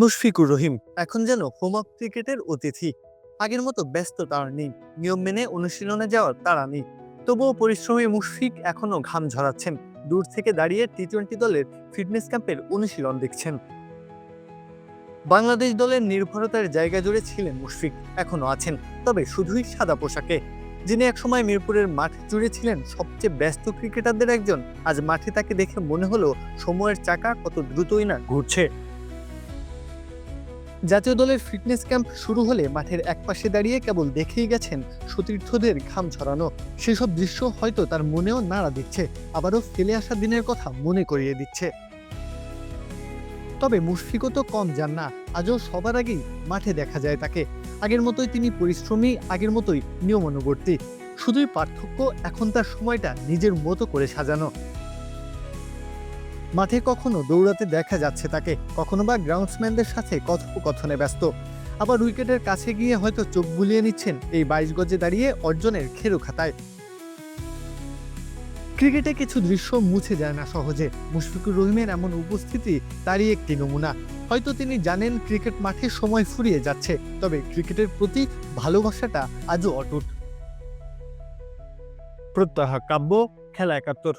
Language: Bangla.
মুশফিকুর রহিম, এখন যেন হোম অফ ক্রিকেটের অতিথি। আগের মতো ব্যস্ত তার নেই, নিয়ম মেনে অনুশীলনে যাওয়ার তারা নেই। তবুও পরিশ্রমী মুশফিক এখনও ঘাম ঝরাচ্ছেন, দূর থেকে দাঁড়িয়ে টি টোয়েন্টি দলের ফিটনেস ক্যাম্পের অনুশীলন দেখছেন। বাংলাদেশ দলের নির্ভরতার জায়গা জুড়ে ছিলেন মুশফিক, এখনও আছেন, তবে শুধুই সাদা পোশাকে। যিনি একসময় মিরপুরের মাঠ জুড়ে ছিলেন সবচেয়ে ব্যস্ত ক্রিকেটারদের একজন, আজ মাঠে তাকে দেখে মনে হলো সময়ের চাকা কত দ্রুতই না ঘুরছে। জাতীয় দলের ফিটনেস ক্যাম্প শুরু হলে মাঠের একপাশে দাঁড়িয়ে কেবল দেখেই গেছেন সতীর্থদের ঘাম ছড়ানো। সেসব দৃশ্য হয়তো তার মনেও নাড়া দিচ্ছে, আবারও ফেলে আসা দিনের কথা মনে করিয়ে দিচ্ছে। তবে মুশফিকও তো কম যান না, আজও সবার আগেই মাঠে দেখা যায় তাকে। আগের মতোই তিনি পরিশ্রমী, আগের মতোই নিয়মানুবর্তী। শুধুই পার্থক্য এখন তার সময়টা নিজের মতো করে সাজানো। মাঠে কখনো দৌড়াতে দেখা যাচ্ছে তাকে। কখনো বা গ্রাউন্ডসম্যানদের সাথে কথোপকথনে ব্যস্ত। আবার উইকেটের কাছে গিয়ে হয়তো চোখ বুলিয়ে নিচ্ছেন এই বাইশ গজে দাঁড়িয়ে অর্জনের খেরো খাতায়। ক্রিকেটে কিছু দৃশ্য মুছে যায় না সহজে। মুশফিকুর রহিমের এমন উপস্থিতি তারই একটি নমুনা। হয়তো তিনি জানেন ক্রিকেট মাঠে সময় ফুরিয়ে যাচ্ছে, তবে ক্রিকেটের প্রতি ভালোবাসাটা আজও অটুট। প্রত্যাহা কাব্য, খেলা একাত্তর।